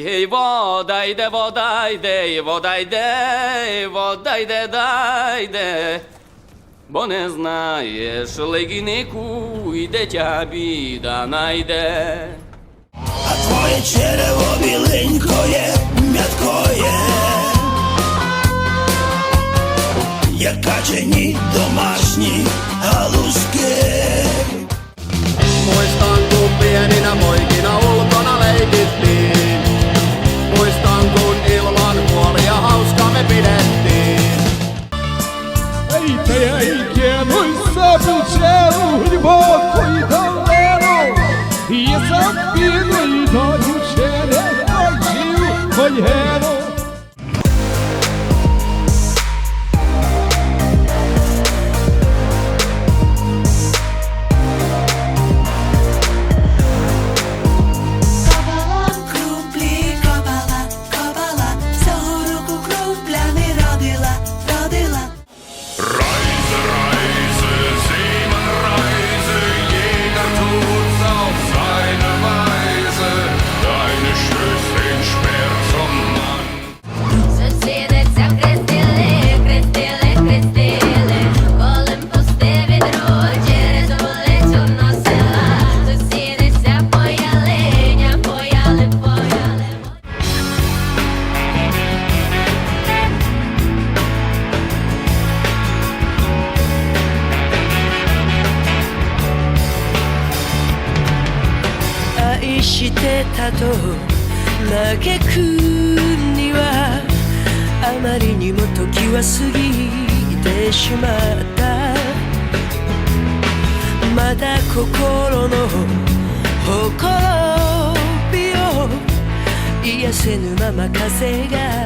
І вода йде, вода йде, вода йде, вода йде, да йде. Бо не знаєш, легінику і дитя біда найде. А твоє черево біленькоє, м'яткоє, як качені домашні галузки. renovou. してたと。嘆くにはあまりにも時は過ぎてしまった」「まだ心のほころびを癒せぬまま風が」